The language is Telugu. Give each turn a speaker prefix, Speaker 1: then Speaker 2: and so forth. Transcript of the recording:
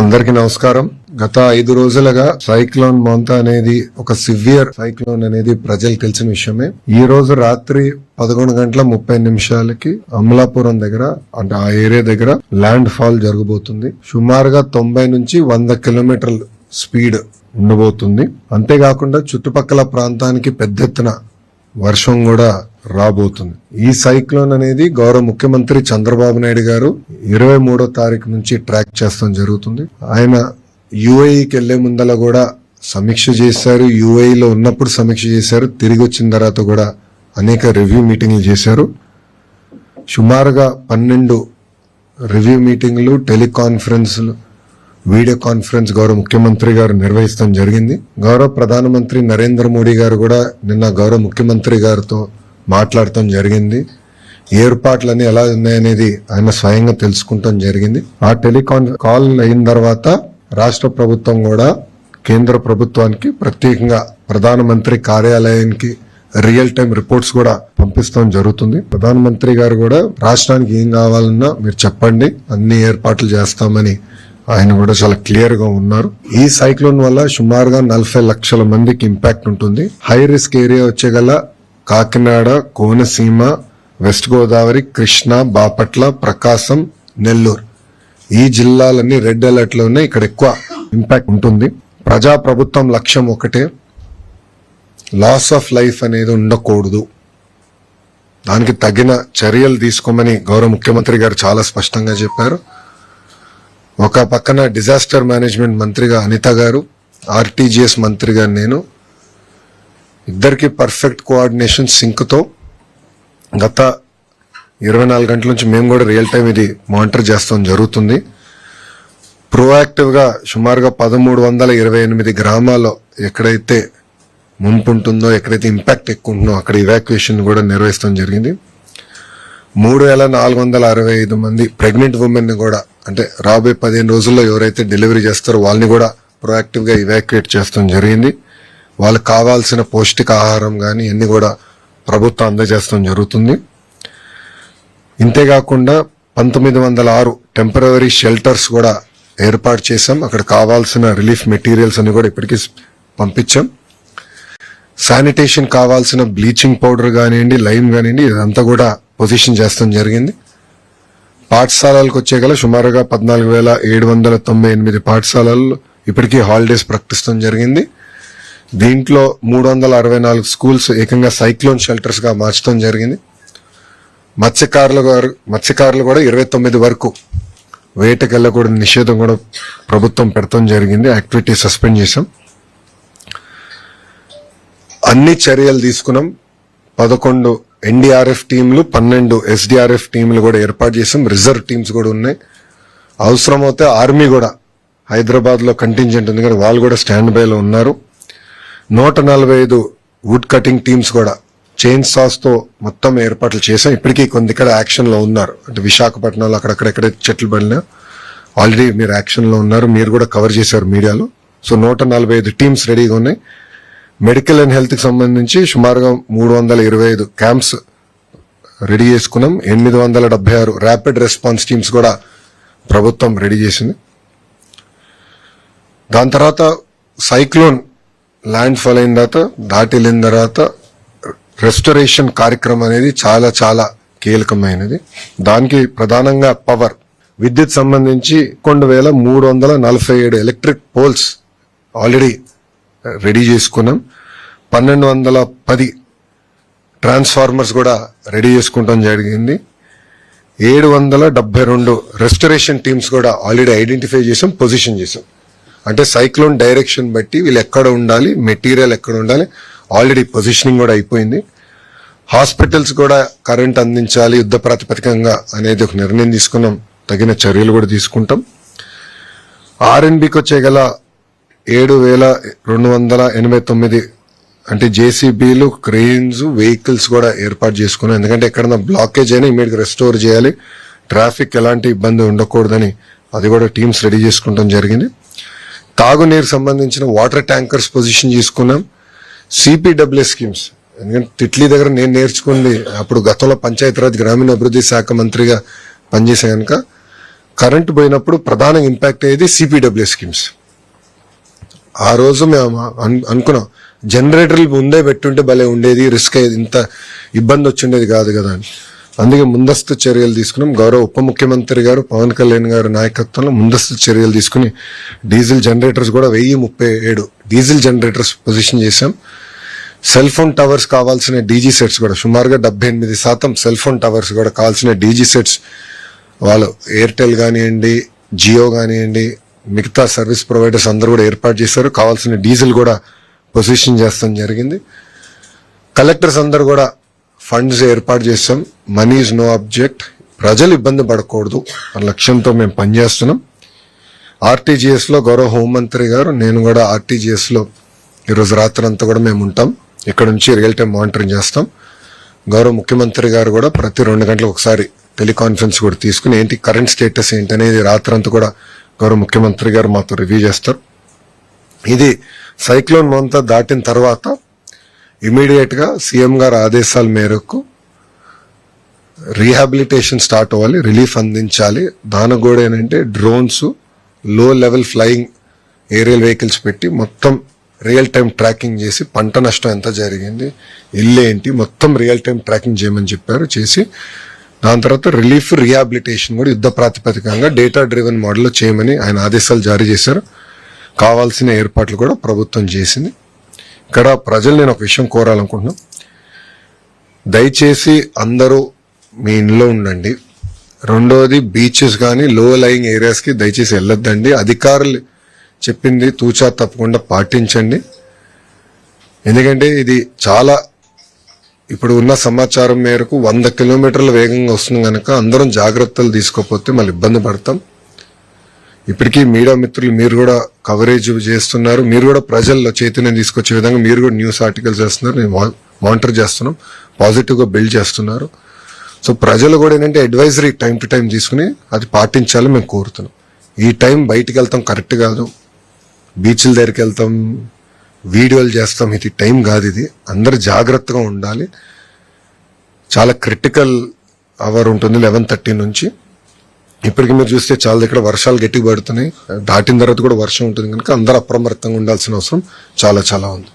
Speaker 1: అందరికి నమస్కారం. గత ఐదు రోజులుగా సైక్లోన్ మోంతా అనేది ఒక సివియర్ సైక్లోన్ అనేది ప్రజలు తెలిసిన విషయమే. ఈ రోజు రాత్రి పదకొండు గంటల ముప్పై నిమిషాలకి అమలాపురం దగ్గర అంటే ఆ ఏరియా దగ్గర ల్యాండ్ ఫాల్ జరగబోతుంది. సుమారుగా తొంభై నుంచి వంద కిలోమీటర్ల స్పీడ్ ఉండబోతుంది. అంతేకాకుండా చుట్టుపక్కల ప్రాంతానికి పెద్ద ఎత్తున వర్షం కూడా రాబోతుంది. ఈ సైక్లోన్ అనేది గౌరవ ముఖ్యమంత్రి చంద్రబాబు నాయుడు గారు ఇరవై మూడో తారీఖు నుంచి ట్రాక్ చేస్తాం జరుగుతుంది. ఆయన యుఏఈకి వెళ్ళే ముందల కూడా సమీక్ష చేశారు. యుఏఈలో ఉన్నప్పుడు సమీక్ష చేశారు. తిరిగి వచ్చిన తర్వాత కూడా అనేక రివ్యూ మీటింగ్లు చేశారు. సుమారుగా పన్నెండు రివ్యూ మీటింగ్లు టెలికాన్ఫరెన్స్లు వీడియో కాన్ఫరెన్స్ గౌరవ ముఖ్యమంత్రి గారు నిర్వహిస్తాం జరిగింది. గౌరవ ప్రధానమంత్రి నరేంద్ర మోడీ గారు కూడా నిన్న గౌరవ ముఖ్యమంత్రి గారితో మాట్లాడటం జరిగింది. ఏర్పాట్లన్నీ ఎలా ఉన్నాయనేది ఆయన స్వయంగా తెలుసుకుంటాం జరిగింది. ఆ టెలికాన్ కాల్ అయిన తర్వాత రాష్ట్ర ప్రభుత్వం కూడా కేంద్ర ప్రభుత్వానికి ప్రత్యేకంగా ప్రధానమంత్రి కార్యాలయానికి రియల్ టైం రిపోర్ట్స్ కూడా పంపిస్తాం జరుగుతుంది. ప్రధానమంత్రి గారు కూడా రాష్ట్రానికి ఏం కావాలన్నా మీరు చెప్పండి. అన్ని ఏర్పాట్లు చేస్తామని ఆయన కూడా చాలా క్లియర్గా ఉన్నారు. ఈ సైక్లోన్ వల్ల సుమారుగా నలభై లక్షల మందికి ఇంపాక్ట్ ఉంటుంది. హై రిస్క్ ఏరియా వచ్చేగల కాకినాడ కోనసీమ వెస్ట్ గోదావరి కృష్ణా బాపట్ల ప్రకాశం నెల్లూరు. ఈ జిల్లాలన్నీ రెడ్ అలర్ట్లోనే ఇక్కడ ఎక్కువ ఇంపాక్ట్ ఉంటుంది. ప్రజా ప్రభుత్వం లక్ష్యం ఒకటే. లాస్ ఆఫ్ లైఫ్ అనేది ఉండకూడదు. దానికి తగిన చర్యలు తీసుకోమని గౌరవ ముఖ్యమంత్రి గారు చాలా స్పష్టంగా చెప్పారు. ఒక పక్కన డిజాస్టర్ మేనేజ్మెంట్ మంత్రిగా అనిత గారు ఆర్టీజీఎస్ మంత్రిగా నేను. ఇద్దరికి పర్ఫెక్ట్ కోఆర్డినేషన్ సింక్తో గత ఇరవై నాలుగు గంటల నుంచి మేము కూడా రియల్ టైం ఇది మానిటర్ చేస్తాం జరుగుతుంది. ప్రోయాక్టివ్గా సుమారుగా పదమూడు వందల ఇరవై ఎనిమిది గ్రామాల్లో ఎక్కడైతే ముంపు ఉంటుందో ఎక్కడైతే ఇంపాక్ట్ ఎక్కువ ఉంటుందో అక్కడ ఇవాక్యుయేషన్ కూడా నిర్వహిస్తాం జరిగింది. మూడు వేల నాలుగు వందల అరవై ఐదు మంది ప్రెగ్నెంట్ ఉమెన్ని కూడా అంటే రాబోయే పదిహేను రోజుల్లో ఎవరైతే డెలివరీ చేస్తారో వాళ్ళని కూడా ప్రొయాక్టివ్గా ఇవాక్యుయేట్ చేస్తాం జరిగింది. వాళ్ళకి కావాల్సిన పౌష్టికాహారం కానీ ఇవన్నీ కూడా ప్రభుత్వం అందజేస్తాం జరుగుతుంది. ఇంతేకాకుండా పంతొమ్మిది వందల ఆరు టెంపరీ షెల్టర్స్ కూడా ఏర్పాటు చేశాం. అక్కడ కావాల్సిన రిలీఫ్ మెటీరియల్స్ అన్ని కూడా ఇప్పటికీ పంపించాం. శానిటేషన్ కావాల్సిన బ్లీచింగ్ పౌడర్ కానివ్వండి లైమ్ కానివ్వండి ఇదంతా కూడా పొజిషన్ చేస్తాం జరిగింది. పాఠశాలలకు వచ్చే గల సుమారుగా పద్నాలుగు వేల ఏడు వందల తొంభై ఎనిమిది పాఠశాలల్లో ఇప్పటికీ హాలిడేస్ ప్రకటిస్తాం జరిగింది. దీంట్లో మూడు వందల అరవై నాలుగు స్కూల్స్ ఏకంగా సైక్లోన్ షెల్టర్స్గా మార్చడం జరిగింది. మత్స్యకారులు గారు మత్స్యకారులు కూడా ఇరవై తొమ్మిది వరకు వేటకి వెళ్ళకూడని నిషేధం కూడా ప్రభుత్వం పెడతాం జరిగింది. యాక్టివిటీ సస్పెండ్ చేశాం. అన్ని చర్యలు తీసుకున్నాం. పదకొండు ఎన్డీఆర్ఎఫ్ టీంలు పన్నెండు ఎస్డీఆర్ఎఫ్ టీంలు కూడా ఏర్పాటు చేసాం రిజర్వ్ టీమ్స్ కూడా ఉన్నాయి. అవసరమైతే ఆర్మీ కూడా హైదరాబాద్లో కంటింజెంట్ ఉంది కానీ వాళ్ళు కూడా స్టాండ్ బైలో ఉన్నారు. నూట నలభై ఐదు వుడ్ కటింగ్ టీమ్స్ కూడా చైన్ సాస్తో మొత్తం ఏర్పాట్లు చేసాం ఇప్పటికీ కొన్ని ఇక్కడ యాక్షన్లో ఉన్నారు. అంటే విశాఖపట్నంలో అక్కడక్కడెక్కడ చెట్లు పడినా ఆల్రెడీ మీరు యాక్షన్లో ఉన్నారు. మీరు కూడా కవర్ చేశారు మీడియాలో. సో నూట నలభై ఐదు టీమ్స్ రెడీగా ఉన్నాయి. మెడికల్ అండ్ హెల్త్కి సంబంధించి సుమారుగా మూడు వందల ఇరవై ఐదు క్యాంప్స్ రెడీ చేసుకున్నాం. ఎనిమిది వందల డెబ్బై ఆరు ర్యాపిడ్ రెస్పాన్స్ టీమ్స్ కూడా ప్రభుత్వం రెడీ చేసింది. దాని తర్వాత సైక్లోన్ ల్యాండ్ ఫాల్ అయిన తర్వాత దాటి వెళ్ళిన తర్వాత రెస్టరేషన్ కార్యక్రమం అనేది చాలా చాలా కీలకమైనది. దానికి ప్రధానంగా పవర్ విద్యుత్ సంబంధించి కొన్ని వేల మూడు వందల నలభై ఏడు ఎలక్ట్రిక్ పోల్స్ ఆల్రెడీ రెడీ చేసుకున్నాం. పన్నెండు వందల పది ట్రాన్స్ఫార్మర్స్ కూడా రెడీ చేసుకుంటాం జరిగింది. ఏడు వందల డెబ్బై రెండు రెస్టరేషన్ టీమ్స్ కూడా ఆల్రెడీ ఐడెంటిఫై చేసాం పొజిషన్ చేసాం. అంటే సైక్లోన్ డైరెక్షన్ బట్టి వీళ్ళు ఎక్కడ ఉండాలి మెటీరియల్ ఎక్కడ ఉండాలి ఆల్రెడీ పొజిషనింగ్ కూడా అయిపోయింది. హాస్పిటల్స్ కూడా కరెంట్ అందించాలి యుద్ధ ప్రాతిపదికంగా అనేది ఒక నిర్ణయం తీసుకున్నాం తగిన చర్యలు కూడా తీసుకుంటాం. ఆర్ఎన్బికి వచ్చే గల ఏడు వేల రెండు వందల ఎనభై తొమ్మిది అంటే జేసీబీలు క్రెయిన్స్ వెహికల్స్ కూడా ఏర్పాటు చేసుకున్నాం ఎందుకంటే ఎక్కడన్నా బ్లాకేజ్ అయినా ఇమీడియట్ రెస్టోర్ చేయాలి. ట్రాఫిక్ ఎలాంటి ఇబ్బంది ఉండకూడదని అది కూడా టీమ్స్ రెడీ చేసుకుంటాం జరిగింది. తాగునీరు సంబంధించిన వాటర్ ట్యాంకర్స్ పొజిషన్ తీసుకున్నాం. CPW schemes. ఎందుకంటే తిట్లీ దగ్గర నేను నేర్చుకుంది అప్పుడు గతంలో పంచాయతీరాజ్ గ్రామీణాభివృద్ధి శాఖ మంత్రిగా పనిచేసే కనుక. కరెంట్ పోయినప్పుడు ప్రధాన ఇంపాక్ట్ అయ్యేది సిపిడబ్ల్యూ స్కీమ్స్. ఆ రోజు మేము అనుకున్నాం. జనరేటర్లు ముందే పెట్టుంటే భలే ఉండేది రిస్క్ అయ్యేది ఇంత ఇబ్బంది వచ్చిండేది కాదు కదా అని. అందుకే ముందస్తు చర్యలు తీసుకున్నాం. గౌరవ ఉప ముఖ్యమంత్రి గారు పవన్ కళ్యాణ్ గారు నాయకత్వంలో ముందస్తు చర్యలు తీసుకుని డీజిల్ జనరేటర్స్ కూడా వెయ్యి ముప్పై ఏడు డీజిల్ జనరేటర్స్ పొజిషన్ చేశాం. సెల్ ఫోన్ టవర్స్ కావాల్సిన డీజీ సెట్స్ కూడా సుమారుగా డెబ్బై ఎనిమిది శాతం సెల్ ఫోన్ టవర్స్ కూడా కావాల్సిన డీజీ సెట్స్ వాళ్ళు ఎయిర్టెల్ కానివ్వండి జియో కానివ్వండి మిగతా సర్వీస్ ప్రొవైడర్స్ అందరూ కూడా ఏర్పాటు చేశారు. కావాల్సిన డీజిల్ కూడా పొజిషన్ చేస్తాం జరిగింది. కలెక్టర్స్ అందరు కూడా ఫండ్స్ ఏర్పాటు చేస్తాం. మనీ ఇస్ నో అబ్జెక్ట్ ప్రజలు ఇబ్బంది పడకూడదు. అన్న లక్ష్యంతో మేము పనిచేస్తున్నాం. ఆర్టీజీఎస్లో గౌరవ హోంమంత్రి గారు నేను కూడా ఆర్టీజీఎస్లో ఈరోజు రాత్రి అంతా కూడా మేము ఉంటాం. ఇక్కడ నుంచి రియల్ టైం మానిటరింగ్ చేస్తాం. గౌరవ ముఖ్యమంత్రి గారు కూడా ప్రతి రెండు గంటలకు ఒకసారి టెలికాన్ఫరెన్స్ కూడా తీసుకుని ఏంటి కరెంట్ స్టేటస్ ఏంటి అనేది రాత్రంతా కూడా గౌరవ ముఖ్యమంత్రి గారు మాతో రివ్యూ చేస్తారు. ఇది సైక్లోన్ మొంతా దాటిన తర్వాత ఇమీడియట్గా సీఎం గారు ఆదేశాల మేరకు రీహాబిలిటేషన్ స్టార్ట్ అవ్వాలి రిలీఫ్ అందించాలి. దానికి కూడా ఏంటంటే డ్రోన్స్లో లెవెల్ ఫ్లయింగ్ ఏరియల్ వెహికల్స్ పెట్టి మొత్తం రియల్ టైం ట్రాకింగ్ చేసి పంట నష్టం ఎంత జరిగింది ఇల్లు ఏంటి మొత్తం రియల్ టైం ట్రాకింగ్ చేయమని చెప్పారు. చేసి దాని తర్వాత రిలీఫ్ రిహాబిలిటేషన్ కూడా యుద్ధ ప్రాతిపదికంగా డేటా డ్రివెన్ మోడల్లో చేయమని ఆయన ఆదేశాలు జారీ చేశారు. కావాల్సిన ఏర్పాట్లు కూడా ప్రభుత్వం చేసింది. ఇక్కడ ప్రజలు నేను ఒక విషయం కోరాలనుకుంటున్నాను దయచేసి అందరూ మీ ఇంట్లో ఉండండి. రెండోది బీచెస్ కానీ లో లయింగ్ ఏరియాస్కి దయచేసి వెళ్ళొద్దండి. అధికారులు చెప్పింది తూచా తప్పకుండా పాటించండి. ఎందుకంటే ఇది చాలా ఇప్పుడు ఉన్న సమాచారం మేరకు వంద కిలోమీటర్ల వేగంగా వస్తుంది కనుక అందరం జాగ్రత్తలు తీసుకోకపోతే మళ్ళీ ఇబ్బంది పడతాం. ఇప్పటికీ మీడియా మిత్రులు మీరు కూడా కవరేజ్ చేస్తున్నారు. మీరు కూడా ప్రజల్లో చైతన్యం తీసుకొచ్చే విధంగా మీరు కూడా న్యూస్ ఆర్టికల్స్ చేస్తున్నారు. నేను మానిటర్ చేస్తున్నాం. పాజిటివ్గా బిల్డ్ చేస్తున్నారు. సో ప్రజలు కూడా ఏంటంటే అడ్వైజరీ టైం టు టైం తీసుకుని అది పాటించాలని మేము కోరుతున్నాం. ఈ టైం బయటికి వెళ్తాం కరెక్ట్ కాదు బీచ్ల దగ్గరికి వెళ్తాం. వీడియోలు చేస్తాం. ఇది టైం కాదు ఇది. అందరు జాగ్రత్తగా ఉండాలి. చాలా క్రిటికల్ అవర్ ఉంటుంది లెవెన్ థర్టీ నుంచి. ఇప్పటికి మీరు చూస్తే చాలా దగ్గర వర్షాలు గట్టిగా పడుతున్నాయి దాటిన తర్వాత కూడా వర్షం ఉంటుంది కనుక అందరూ అప్రమత్తంగా ఉండాల్సిన అవసరం చాలా చాలా ఉంది.